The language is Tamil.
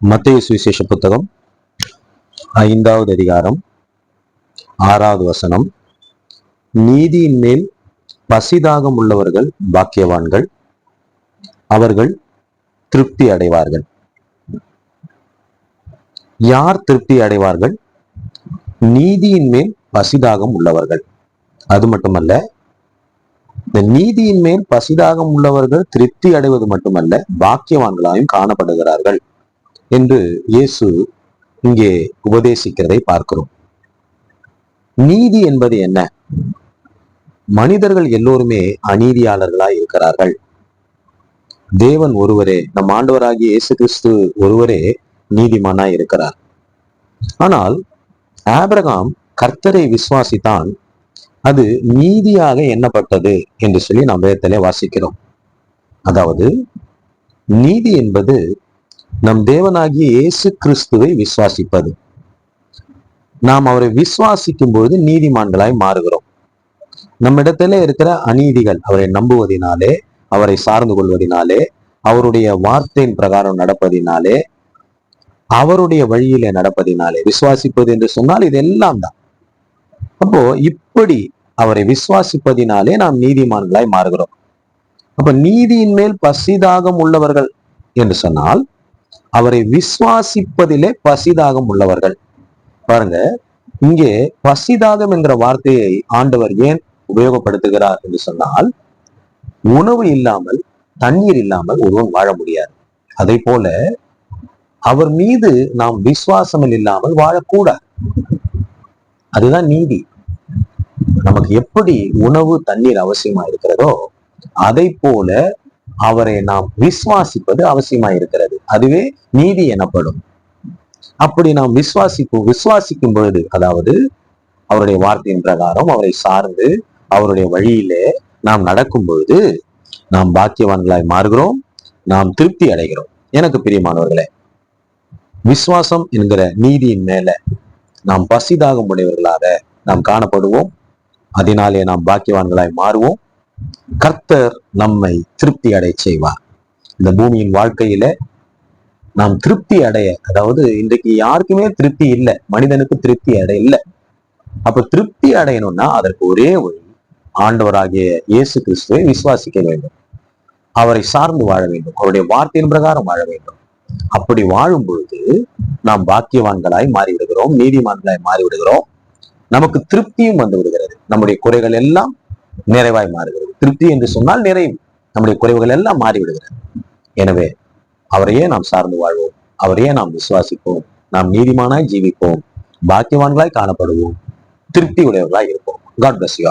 மத்திய சுவிசேஷ புத்தகம் ஐந்தாவது அதிகாரம் ஆறாவது வசனம். நீதியின் மேல் பசிதாகம் உள்ளவர்கள் பாக்கியவான்கள் அவர்கள் திருப்தி அடைவார்கள். யார் திருப்தி அடைவார்கள்? நீதியின் மேல் பசிதாகம் உள்ளவர்கள். அது மட்டுமல்ல இந்த நீதியின் மேல் பசிதாகம் உள்ளவர்கள் திருப்தி அடைவது மட்டுமல்ல பாக்கியவான்களாயும் காணப்படுகிறார்கள். என்று இயேசு இங்கே உபதேசிக்கிறதை பார்க்கிறோம். நீதி என்பது என்ன? மனிதர்கள் எல்லோருமே அநீதியாளர்களாய் இருக்கிறார்கள். தேவன் ஒருவரே நம் ஆண்டவராகிய இயேசு கிறிஸ்து ஒருவரே நீதிமானாய் இருக்கிறார். ஆனால் ஆபிரகாம் கர்த்தரை விசுவாசித்தான் அது நீதியாக எண்ணப்பட்டது என்று சொல்லி நாம் வேதத்திலே வாசிக்கிறோம். அதாவது நீதி என்பது நம் தேவனாகிய இயேசு கிறிஸ்துவை விசுவாசிப்பது. நாம் அவரை விசுவாசிக்கும் பொழுது நீதிமான்களாய் மாறுகிறோம். நம்மிடத்திலே இருக்கிற அநீதிகள் அவரை நம்புவதினாலே அவரை சார்ந்து கொள்வதினாலே அவருடைய வார்த்தையின் பிரகாரம் நடப்பதினாலே அவருடைய வழியிலே நடப்பதினாலே விசுவாசிப்பது என்று சொன்னால் இதெல்லாம் தான். அப்போ இப்படி அவரை விசுவாசிப்பதினாலே நாம் நீதிமான்களாய் மாறுகிறோம். அப்ப நீதியின் மேல் பசிதாகம் உள்ளவர்கள் என்று சொன்னால் அவரை விசுவாசிப்பதிலே பசிதாகம் உள்ளவர்கள். பாருங்க இங்கே பசிதாகம் என்கிற வார்த்தையை ஆண்டவர் ஏன் உபயோகப்படுத்துகிறார் என்று சொன்னால் உணவு இல்லாமல் தண்ணீர் இல்லாமல் ஒருவன் வாழ முடியாது. அதை போல அவர் மீது நாம் விசுவாசம் இல்லாமல் வாழக்கூடாது. அதுதான் நீதி. நமக்கு எப்படி உணவு தண்ணீர் அவசியமா இருக்கிறதோ அதை போல அவரை நாம் விசுவாசிப்பது அவசியமா இருக்கிறது. அதுவே நீதி எனப்படும். அப்படி நாம் விசுவாசிப்போம் விசுவாசிக்கும் பொழுது அதாவது அவருடைய வார்த்தையின் பிரகாரம் அவரை சார்ந்து அவருடைய வழியிலே நாம் நடக்கும் பொழுது நாம் பாக்கியவான்களாய் மாறுகிறோம் நாம் திருப்தி அடைகிறோம். எனக்கு பிரியமானவர்களே விசுவாசம் என்கிற நீதியின் மேல நாம் பசிதாகம் உடையவர்களாக நாம் காணப்படுவோம். அதனாலே நாம் பாக்கியவான்களாய் மாறுவோம். கர்த்தர் நம்மை திருப்தி அடைய செய்வார். இந்த பூமியின் வாழ்க்கையில நாம் திருப்தி அடைய அதாவது இன்றைக்கு யாருக்குமே திருப்தி இல்லை மனிதனுக்கு திருப்தி அடைய இல்லை அப்ப திருப்தி அடையணும்னா அதற்கு ஒரே வழி ஆண்டவராகிய இயேசு கிறிஸ்துவை விசுவாசிக்க வேண்டும். அவரை சார்ந்து வாழ வேண்டும். அவருடைய வார்த்தையின் பிரகாரம் வாழ வேண்டும். அப்படி வாழும் பொழுது நாம் பாக்கியவான்களாய் மாறிவிடுகிறோம் நீதிமான்களாய் மாறிவிடுகிறோம். நமக்கு திருப்தியும் வந்து விடுகிறது. நம்முடைய குறைகள் எல்லாம் நிறைவாய் மாறுகிறது. திருப்தி என்று சொன்னால் நிறைவு. நம்முடைய குறைவுகள் எல்லாம் மாறிவிடுகிறது. எனவே அவரையே நாம் சார்ந்து வாழ்வோம். அவரையே நாம் விசுவாசிப்போம். நாம் நீதிமானாய் ஜீவிப்போம். பாக்கியவான்களாய் காணப்படுவோம். திருப்தி உடையவர்களாய் இருப்போம் காட் பிளஸ் யூ